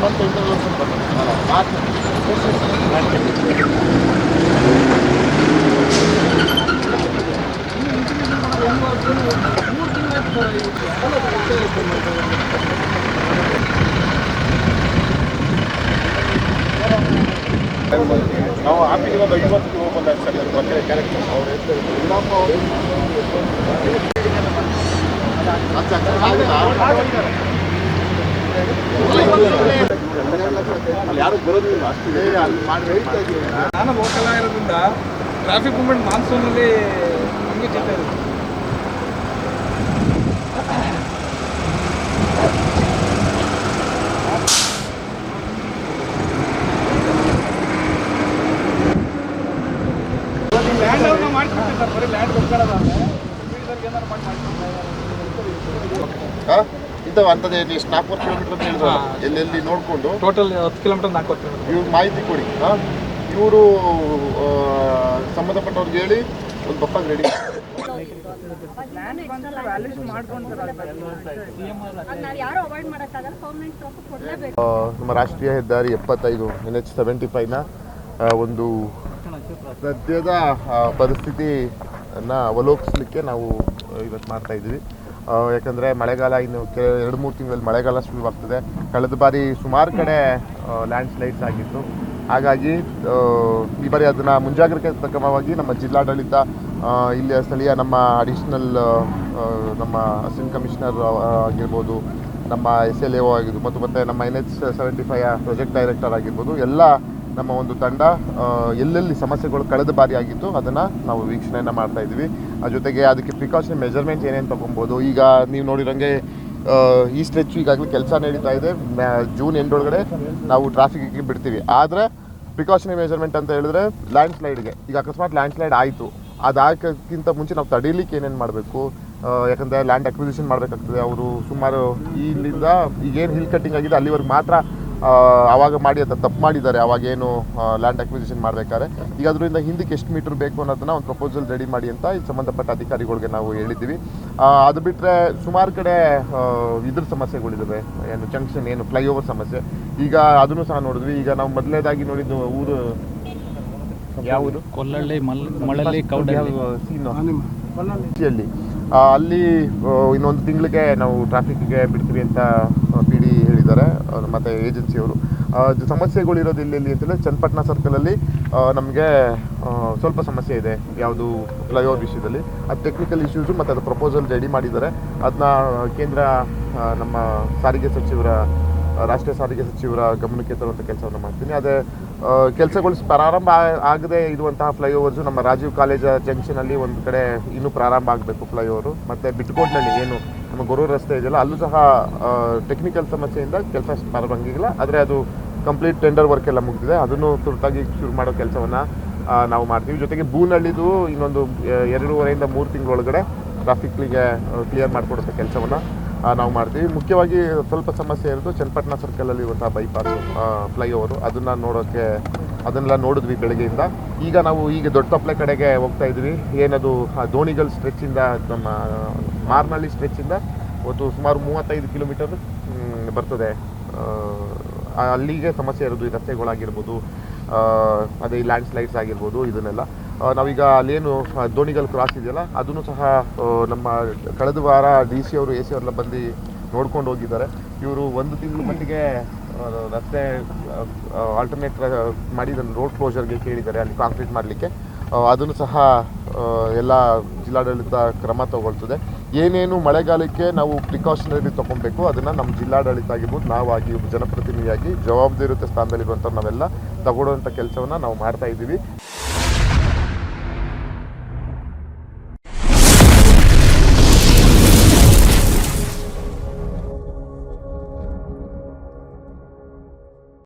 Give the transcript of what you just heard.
Interviews ಮಾತು ನಾವು ಆಪಿಗೆ ಇವಾಗ ಇವತ್ತಿಗೆ ಹೋಗಿ ಬಂದಾಗ ಸರ್ ಬಗ್ಗೆ ಕ್ಯಾರೆಕ್ಟರ್ ಅವ್ರು ಹೇಳ್ತಾರೆ ಅಲ್ಲಿ ಯಾರು ಬರೋದಿಲ್ಲ ಅಷ್ಟು ಅಲ್ಲಿ ಮಾಡಿ ಹೇಳ್ತಾ ಇದ್ದೀವಿ ನಾನು ಲೋಕಲ್ ಆಗಿರೋದ್ರಿಂದ ಟ್ರಾಫಿಕ್ ಮೂವ್ಮೆಂಟ್ ಮಾನ್ಸೂನಲ್ಲಿ ನಮಗೆ ಚಿಂತೆ ಇರುತ್ತೆ ಮಾಡ್ಕೊಡ್ತೀವಿ ಸರ್ ಬರೀ ಲ್ಯಾಂಡ್ ಕೊಟ್ಕೊಳ್ಳೋದ ಏನಾರು ಮಾಡಿ ಹಾ? ಇಂಥವು ಅಂಥದ್ದೇ ಎಷ್ಟು ನಾಲ್ಕೂವರೆ ಕಿಲೋಮೀಟರ್ ಅಂತ ಹೇಳಿದ್ರು ಎಲ್ಲೆಲ್ಲಿ ನೋಡಿಕೊಂಡು ಟೋಟಲ್ ಹತ್ತು ಕಿಲೋಮೀಟರ್ ನಾಲ್ಕು ಕಿಲೋಮೀಟರ್ ಇವ್ರು ಮಾಹಿತಿ ಕೊಡಿ ಇವರು ಸಂಬಂಧಪಟ್ಟವ್ರಿಗೆ ಹೇಳಿ ಒಂದು ಬಪ್ಪ ರೆಡಿ ನಮ್ಮ ರಾಷ್ಟ್ರೀಯ ಹೆದ್ದಾರಿ ಎಪ್ಪತ್ತೈದು ಎನ್ ಎಚ್ ಸೆವೆಂಟಿ ಫೈವ್ನ ಒಂದು ಸದ್ಯದ ಪರಿಸ್ಥಿತಿಯನ್ನು ಪರಿಸ್ಥಿತಿನ ಅವಲೋಕಿಸ್ಲಿಕ್ಕೆ ನಾವು ಇವತ್ತು ಮಾಡ್ತಾ ಇದ್ದೀವಿ. ಯಾಕಂದರೆ ಮಳೆಗಾಲ ಇನ್ನು ಕೆ, ಎರಡು ಮೂರು ತಿಂಗಳಲ್ಲಿ ಮಳೆಗಾಲ ಶುರುವಾಗ್ತದೆ ಕಳೆದ ಬಾರಿ ಸುಮಾರು ಕಡೆ ಲ್ಯಾಂಡ್ ಸ್ಲೈಡ್ಸ್ ಆಗಿತ್ತು. ಹಾಗಾಗಿ ಈ ಬಾರಿ ಅದನ್ನು ಮುಂಜಾಗ್ರತೆ ಕ್ರಮವಾಗಿ ನಮ್ಮ ಜಿಲ್ಲಾಡಳಿತ ಇಲ್ಲಿಯ ಸ್ಥಳೀಯ ನಮ್ಮ ಅಡಿಷ್ನಲ್ ನಮ್ಮ ಅಸಿಸ್ಟೆಂಟ್ ಕಮಿಷನರ್ ಆಗಿರ್ಬೋದು, ನಮ್ಮ ಎಸ್ ಎಲ್ ಎ ಆಗಿರ್ಬೋದು, ಮತ್ತು ಮತ್ತು ನಮ್ಮ N H seventy five project director ಆಗಿರ್ಬೋದು, ಎಲ್ಲ ನಮ್ಮ ಒಂದು ತಂಡ ಎಲ್ಲೆಲ್ಲಿ ಸಮಸ್ಯೆಗಳು ಕಳೆದ ಬಾರಿ ಆಗಿತ್ತು ಅದನ್ನು ನಾವು ವೀಕ್ಷಣೆಯನ್ನು ಮಾಡ್ತಾ ಇದ್ವಿ ಆ, ಜೊತೆಗೆ ಅದಕ್ಕೆ ಪ್ರಿಕಾಷನ್ ಮೆಜರ್ಮೆಂಟ್ ಏನೇನು ತೊಗೊಬೋದು? ಈಗ ನೀವು ನೋಡಿರೋಂಗೆ ಈ ಸ್ಟ್ರೆಚ್ ಈಗಾಗಲೇ ಕೆಲಸ ನಡೀತಾ ಇದೆ. ಜೂನ್ ಎಂಡ್ ಒಳಗಡೆ ನಾವು ಟ್ರಾಫಿಕ್ಗೆ ಬಿಡ್ತೀವಿ. ಆದರೆ ಪ್ರಿಕಾಷನರಿ ಮೆಜರ್ಮೆಂಟ್ ಅಂತ ಹೇಳಿದ್ರೆ ಲ್ಯಾಂಡ್ ಸ್ಲೈಡ್ಗೆ ಈಗ ಅಕಸ್ಮಾತ್ ಲ್ಯಾಂಡ್ ಸ್ಲೈಡ್ ಆಯಿತು. ಅದಾಗಕ್ಕಿಂತ ಮುಂಚೆ ನಾವು ತಡೀಲಿಕ್ಕೆ ಏನೇನು ಮಾಡಬೇಕು? ಯಾಕಂದರೆ ಲ್ಯಾಂಡ್ ಅಕ್ವಿಸಿಷನ್ ಮಾಡಬೇಕಾಗ್ತದೆ. ಅವರು ಸುಮಾರು ಇಲ್ಲಿಂದ ಈಗೇನು ಹಿಲ್ ಕಟ್ಟಿಂಗ್ ಆಗಿದೆ ಅಲ್ಲಿವರೆಗೆ ಮಾತ್ರ ಆವಾಗ ಮಾಡಿ ಅಂತ ತಪ್ಪು ಮಾಡಿದ್ದಾರೆ. ಅವಾಗೇನು ಲ್ಯಾಂಡ್ ಅಕ್ವಿಸಿಷನ್ ಮಾಡಬೇಕಾದ್ರೆ. ಈಗ ಅದರಿಂದ ಹಿಂದಕ್ಕೆ ಎಷ್ಟು ಮೀಟರ್ ಬೇಕು ಅನ್ನೋದನ್ನ ಒಂದು ಪ್ರಪೋಸಲ್ ರೆಡಿ ಮಾಡಿ ಅಂತ ಈ ಸಂಬಂಧಪಟ್ಟ ಅಧಿಕಾರಿಗಳಿಗೆ ನಾವು ಹೇಳಿದ್ದೀವಿ. ಆ, ಅದು ಬಿಟ್ಟರೆ ಸುಮಾರು ಕಡೆ ಆ, ಇದ್ರ ಸಮಸ್ಯೆಗಳಿದ್ದಾವೆ ಏನು ಜಂಕ್ಷನ್ ಏನು ಫ್ಲೈಓವರ್ ಸಮಸ್ಯೆ. ಈಗ ಅದನ್ನು ಸಹ ನೋಡಿದ್ವಿ. ಈಗ ನಾವು ಮೊದಲನೇದಾಗಿ ನೋಡಿದ್ದು ಊರು ಯಾವುದು ಕೊಲ್ಲಳ್ಳಿ ಅಲ್ಲಿ ಆ, ಅಲ್ಲಿ ಆ, ಇನ್ನೊಂದು ತಿಂಗಳಿಗೆ ನಾವು ಟ್ರಾಫಿಕ್ಗೆ ಬಿಡ್ತೀವಿ ಅಂತ ಅವ್ರು ಮತ್ತೆ ಏಜೆನ್ಸಿಯವರು. ಸಮಸ್ಯೆಗಳಿರೋದು ಇಲ್ಲಿ ಅಂತೇಳಿ ಚನ್ನಪಟ್ಟಣ ಸರ್ಕಲಲ್ಲಿ ನಮಗೆ ಸ್ವಲ್ಪ ಸಮಸ್ಯೆ ಇದೆ ಯಾವುದು ಫ್ಲೈಓವರ್ ವಿಷಯದಲ್ಲಿ. ಅದು ಟೆಕ್ನಿಕಲ್ ಇಶ್ಯೂಸು ಮತ್ತು ಅದು ಪ್ರಪೋಸಲ್ ರೆಡಿ ಮಾಡಿದ್ದಾರೆ. ಅದನ್ನ ಕೇಂದ್ರ ನಮ್ಮ ಸಾರಿಗೆ ಸಚಿವರ ರಾಷ್ಟ್ರೀಯ ಸಾರಿಗೆ ಸಚಿವರ ಗಮನಕ್ಕೆ ತರುವಂಥ ಕೆಲಸವನ್ನು ಮಾಡ್ತೀನಿ. ಅದೇ ಕೆಲಸಗಳು ಪ್ರಾರಂಭ ಆಗದೆ ಇರುವಂತಹ ಫ್ಲೈಓವರ್ಸು ನಮ್ಮ ರಾಜೀವ್ ಕಾಲೇಜ ಜಂಕ್ಷನಲ್ಲಿ ಒಂದು ಕಡೆ ಇನ್ನೂ ಪ್ರಾರಂಭ ಆಗಬೇಕು ಫ್ಲೈಓವರು ಮತ್ತು ಬಿಟ್ಕೋಟ್ನಲ್ಲಿ ಏನು ನಮ್ಮ ಗೊರೂರು ರಸ್ತೆ ಇದೆಯಲ್ಲ, ಅಲ್ಲೂ ಸಹ ಟೆಕ್ನಿಕಲ್ ಸಮಸ್ಯೆಯಿಂದ ಕೆಲಸ ಪ್ರಾರಂಭ ಆಗಿಲ್ಲ ಆದರೆ ಅದು ಕಂಪ್ಲೀಟ್ ಟೆಂಡರ್ ವರ್ಕ್ ಎಲ್ಲ ಮುಗಿದಿದೆ. ಅದನ್ನು ತುರ್ತಾಗಿ ಶುರು ಮಾಡೋ ಕೆಲಸವನ್ನು ನಾವು ಮಾಡ್ತೀವಿ. ಜೊತೆಗೆ ಬೂನಳ್ಳಿದು ಇನ್ನೊಂದು ಎರಡೂವರೆಯಿಂದ ಮೂರು ತಿಂಗಳೊಳಗಡೆ ಟ್ರಾಫಿಕ್ಲಿಗೆ ಕ್ಲಿಯರ್ ಮಾಡಿಕೊಡುವಂಥ ಕೆಲಸವನ್ನು ನಾವು ಮಾಡ್ತೀವಿ. ಮುಖ್ಯವಾಗಿ ಸ್ವಲ್ಪ ಸಮಸ್ಯೆ ಇರೋದು ಚನ್ನಪಟ್ಟಣ ಸರ್ಕಲಲ್ಲಿ ಇರುವಂತಹ ಬೈಪಾಸ್ ಫ್ಲೈಓವರು ಅದನ್ನು ನೋಡೋಕ್ಕೆ ಅದನ್ನೆಲ್ಲ ನೋಡಿದ್ವಿ ಬೆಳಗ್ಗೆಯಿಂದ. ಈಗ ನಾವು ಈಗ ದೊಡ್ಡ ತಪ್ಪಲೆ ಕಡೆಗೆ ಹೋಗ್ತಾ ಇದ್ವಿ. ಏನದು ದೋಣಿಗಲ್ ಸ್ಟ್ರೆಚ್ಚಿಂದ ನಮ್ಮ, ಮಾರ್ನಳ್ಳಿ ಸ್ಟ್ರೆಚ್ಚಿಂದ ಒಂದು ಸುಮಾರು ಮೂವತ್ತೈದು ಕಿಲೋಮೀಟರ್ ಬರ್ತದೆ. ಅಲ್ಲಿಗೆ ಸಮಸ್ಯೆ ಇರೋದು ಈ ರಸ್ತೆಗಳಾಗಿರ್ಬೋದು ಅದೇ ಲ್ಯಾಂಡ್ ಸ್ಲೈಡ್ಸ್ ಆಗಿರ್ಬೋದು, ಇದನ್ನೆಲ್ಲ. ನಾವೀಗ ಅಲ್ಲೇನು ದೋಣಿಗಳು ಕ್ರಾಸ್ ಇದೆಯಲ್ಲ, ಅದನ್ನು ಸಹ ನಮ್ಮ ಕಳೆದ ವಾರ ಡಿ ಸಿ ಅವರು ಎ ಸಿ ಅವರೆಲ್ಲ ಬಂದು ನೋಡ್ಕೊಂಡು ಹೋಗಿದ್ದಾರೆ. ಇವರು ಒಂದು ತಿಂಗಳ ಮಟ್ಟಿಗೆ ರಸ್ತೆ ಆಲ್ಟರ್ನೇಟ್ ಮಾಡಿ ಇದನ್ನು ರೋಡ್ ಕ್ಲೋಸರ್ಗೆ ಕೇಳಿದ್ದಾರೆ, ಅಲ್ಲಿ ಕಾಂಕ್ರೀಟ್ ಮಾಡಲಿಕ್ಕೆ. ಅದನ್ನು ಸಹ ಎಲ್ಲ ಜಿಲ್ಲಾಡಳಿತ ಕ್ರಮ ತಗೊಳ್ತದೆ. ಏನೇನು ಮಳೆಗಾಲಕ್ಕೆ ನಾವು ಪ್ರಿಕಾಷನರಿ ತೊಗೊಬೇಕು ಅದನ್ನು ನಮ್ಮ ಜಿಲ್ಲಾಡಳಿತ ಆಗಿರ್ಬೋದು ನಾವಾಗಿ ಜನಪ್ರತಿನಿಧಿಯಾಗಿ ಜವಾಬ್ದಾರಿಯುತ ಸ್ಥಾನದಲ್ಲಿರುವಂಥ ನಾವೆಲ್ಲ ತಗೊಳ್ಳುವಂಥ ಕೆಲಸವನ್ನು ನಾವು ಮಾಡ್ತಾ ಇದ್ದೀವಿ.